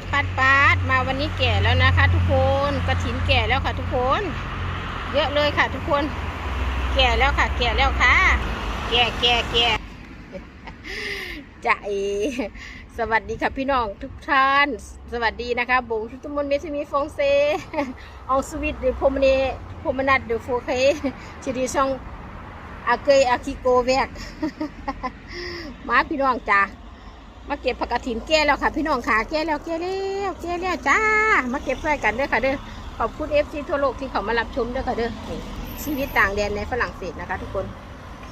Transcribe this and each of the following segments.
ดปาดปาดมาวันนี้แก่แล้วนะคะ ทุกคนกระถินแก่แล้วค่ะ ทุกคน เยอะเลยค่ะ ทุกคน แก่แล้วค่ะ แก่แล้วค่ะ แก่แก่แก่จะเอสวัสดีค่ะพี่น้องทุกท่าน สวัสดีนะคะบุ๋มทุกมนเมซิมีฟองเซอองสวิตหรือพรมเนพมนัดหรือโฟเคชิดีช่องอาเกยอาคิโกแวกมาพี่น้องจ้า มาเก็บผักกระถินแก่แล้วค่ะ พี่น้องค่ะแก่แล้วแก่แล้วแก่แล้วจ้า มาเก็บด้วยกันด้อค่ะเด้อขอบคุณเอฟซีทั่วโลกที่เขามารับชมด้อค่ะเด้อชีวิตต่างแดนในฝรั่งเศสนะคะ ทุกคน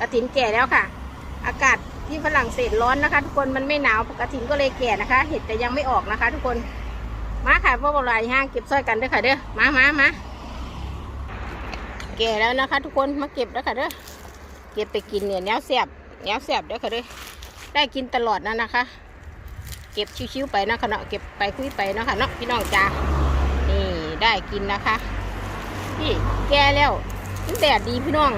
กระถินแก่แล้วค่ะ อากาศที่ฝรั่งเศสร้อนนะคะ ทุกคนมันไม่หนาวกระถินก็เลยแก่นะคะ เห็ดแต่ยังไม่ออกนะคะ ทุกคนมาค่ะพวกเราห้างเก็บซอยกันด้อค่ะเด้อมามามาแก่แล้วนะคะ ทุกคนมาเก็บแล้วค่ะเด้อเก็บไปกินเนี่ยแนวแสบแนวแสบเด้อค่ะเด้อได้กินตลอดนะนะคะ เก็บชิวๆไปนะคะเนาะเก็บไปคุยไปเนาะค่ะเนาะพี่น้องจ้านี่ได้กินนะคะพี่แก่แล้วมันแดดดีพี่น้อง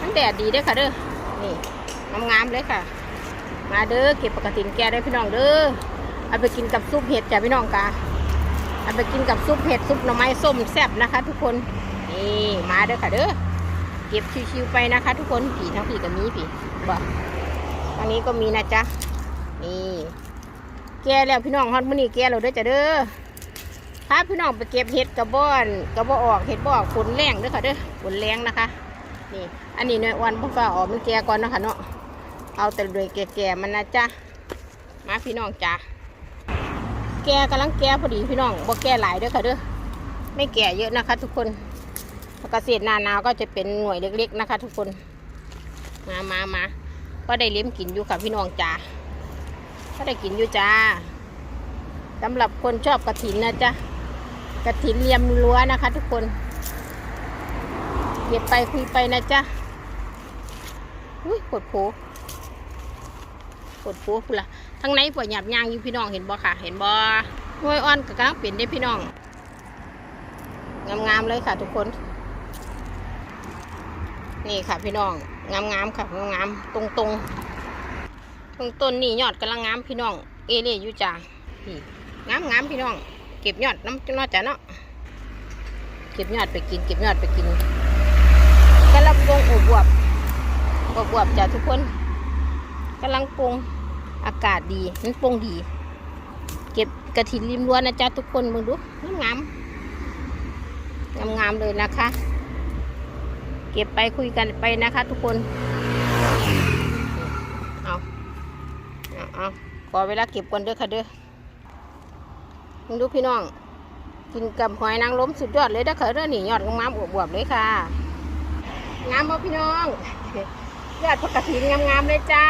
มันแดดดีด้อค่ะเด้อนี่งามๆเลยค่ะ มาเด้อเก็บปกติแก่ได้พี่น้องเด้อเอาไปกินกับซุปเห็ดจ้ะพี่น้องกาเอาไปกินกับซุปเห็ดซุปหน่อไม้ส้มแซ่บนะคะ ทุกคนนี่มาเด้อค่ะเด้อเก็บชิวๆไปนะคะ ทุกคนผีทั้งผีกับมีผีบ่ทางนี้ก็มีนะจ๊ะนี่ แก่แล้วพี่น้องฮอดมื้อนี้แก่แล้วเด้อจ้ะเด้อพาพี่น้องไปเก็บเห็ดกระบอกกระบอออกเห็ดบออกฝนแรงเด้อค่ะเด้อฝนแรงนะคะ นี่ อันนี้เนื้อวันพ่อฟ้าออกมันแก่ก่อนเนาะคะเนาะเอาแต่เลยแก่ๆมันนะจ๊ะมาพี่น้องจ้ะแก่กำลังแก่พอดีพี่น้องบ่แก่หลายเด้อค่ะเด้อไม่แก่เยอะนะคะ ทุกคนเกษตรนาหนาวก็จะเป็นหน่วยเล็ก ๆนะคะ ทุกคน มามามาก็ได้เลี้ยมกินอยู่ค่ะพี่น้องจ้า ก็ได้กินอยู่จ้าสำหรับคนชอบกระถินนะจ๊ะกระถินเลียมรั้วนะคะ ทุกคน เก็บไปคุยไปนะจ๊ะอุ้ยกดโผกดโผพุ่นละทั้งในปวดหยาบยางอยู่พี่น้องเห็นบ่ค่ะ เห็นบ่หน่วยอ่อนกับกลังเปลี่ยนได้พี่น้อง งามๆเลยค่ะ ทุกคน นี่ค่ะพี่น้อง งามๆค่ะงามๆตรงๆ ตรงต้นนี่ยอดกำลังงามพี่น้อง เอเล่อยู่จ้าพี่งามงามพี่น้อง เก็บยอดน้ำนอจ้ะเนาะ เก็บยอดไปกิน เก็บยอดไปกินกำลังปรุงอบวบอบวบจ้ะทุกคนกำลังปรุงอากาศดีมันปรุงดี เก็บกระถินริมรั้วนะจ๊ะทุกคนมึงดูงามงามงามเลยนะคะ เก็บไปคุยกันไปนะคะ ทุกคน เอาเอาขอเวลาเก็บก่อนเด้อค่ะเด้อมึงดูพี่น้อง กินกับหอยนางรมสุดยอดเลยเด้อค่ะเด้อนี่ยอดงามอวบๆเลยค่ะ งามบ่พี่น้อง ยอดผักกระถินงามๆเลยจ้า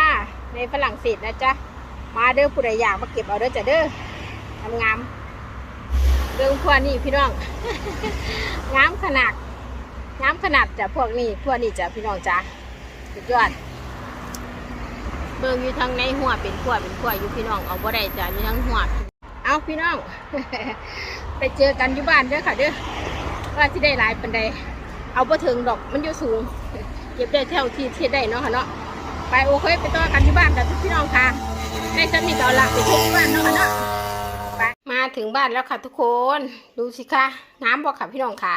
ในฝรั่งเศสนะจ๊ะ มาเด้อผู้ใดอยากมาเก็บเอาเด้อจ้ะเด้องามๆเรื่องพวกนี้พี่น้อง งามขนาดงามขนาดจ้ะพวกนี้พวกนี้จ้ะพี่น้องจ้ะสุดยอด เบิ่งอยู่ทางในหัวเป็นขั้วเป็นขั้วอยู่พี่น้องเอาบ่ได้จ้ะอยู่ทางหัวเอาพี่น้อง ไปเจอกันอยู่บ้านเด้อค่ะเด้อว่าที่ได้หลายปันใดเอาบ่ถึงดอกมันอยู่สูงเก็บได้เท่าที่เที่ได้เนาะค่ะเนาะไปโอเคไปต่อกันที่บ้านกับพี่น้องค่ะได้สนิทเอาละไปทุกบ้านเนาะค่ะเนาะมาถึงบ้านแล้วค่ะทุกคนดูสิคะน้ำบ่ค่ะพี่น้องค่ะ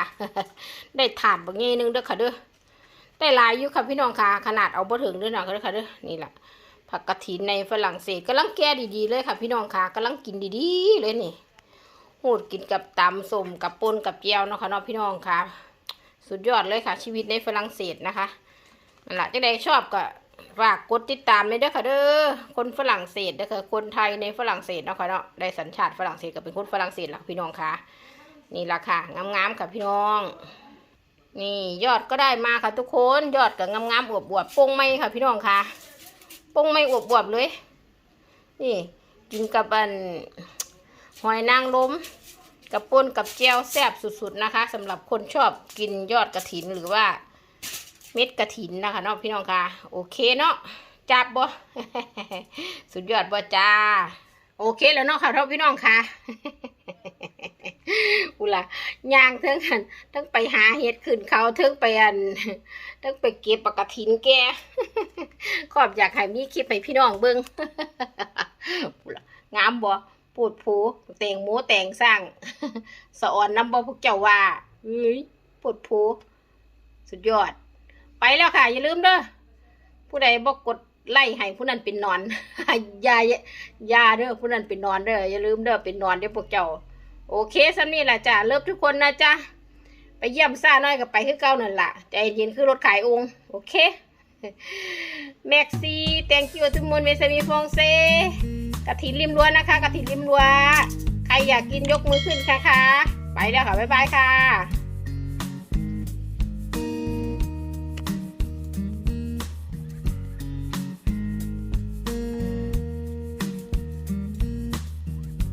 ได้ถาดบางเงี้นึงเด้อค่ะเด้อได้ลายอยู่ค่ะพี่น้องค่ะ ขนาดเอาบ่ถึงเด้อนะค่ะเด้อค่ะเด้อนี่แหละ ผักกระถินในฝรั่งเศสกำลังแก่ดีๆเลยค่ะ พี่น้องค่ะกำลังกินดีๆเลยนี่หูดกินกับตำสมกับปนกับเจียวเนาะค่ะเนาะพี่น้องค่ะ สุดยอดเลยค่ะ ชีวิตในฝรั่งเศสนะคะนั่นแหละจะได้ชอบก็ฝากกดติดตามเลยเด้อค่ะเด้อคนฝรั่งเศสเด้อค่ะคนไทยในฝรั่งเศสเนาะค่ะเนาะได้สัญชาติฝรั่งเศสก็เป็นคนฝรั่งเศสละพี่น้องค่ะ นี่ละค่ะงามๆค่ะพี่น้อง นี่ยอดก็ได้มาค่ะทุกคนยอดกับงามๆอวบๆปงไม่ค่ะพี่น้องค่ะ ปงไม่อวบๆเลย นี่กินกับอันหอยนางรมกับป่นกับแจวแซ่บสุดๆนะคะสำหรับคนชอบกินยอดกระถินหรือว่าเม็ดกระถินนะคะเนาะพี่น้องคะโอเคเนาะจับบ่สุดยอดบ่จ้า โอเคแล้วเนาะค่ะเท่าพี่น้องค่ะอุล่ะย่างเทิงกันทั้งไปหาเห็ดขึ้นเขาเทิงไปอันทั้งไปเก็บปกกระถินแกขอบอยากให้มีคลิปให้พี่น้องเบิ่งอุล่ะงามบ่ปูดผูแต่งหมูแต่งสร้างสะออนน้ำบ่พวกเจ้าว่าเอ้ยปูดผูสุดยอด ไปแล้วค่ะ อย่าลืมเด้อผู้ใดบอกกด ไล่ให้ผู้นั้นเป็นนอนยายาเด้อผู้นั้นเป็นนอนเด้ออย่าลืมเด้อเป็นนอนเด้อพวกเจ้า โอเคสำนี้แหละจ้ะเลิฟทุกคนนะจ๊ะไปเยี่ยมซ่าน้อยกับไปคือเก่านั่นล่ะใจเย็นคือรถขายองค์โอเคแม็กซี่ thank you ทุกคนเมสมีฟองเซกะทิริมรั้วนะคะกะทิริมรั้วใครอยากกินยกมือขึ้นค่ะค่ะไปแล้วค่ะ บ๊ายบายค่ะ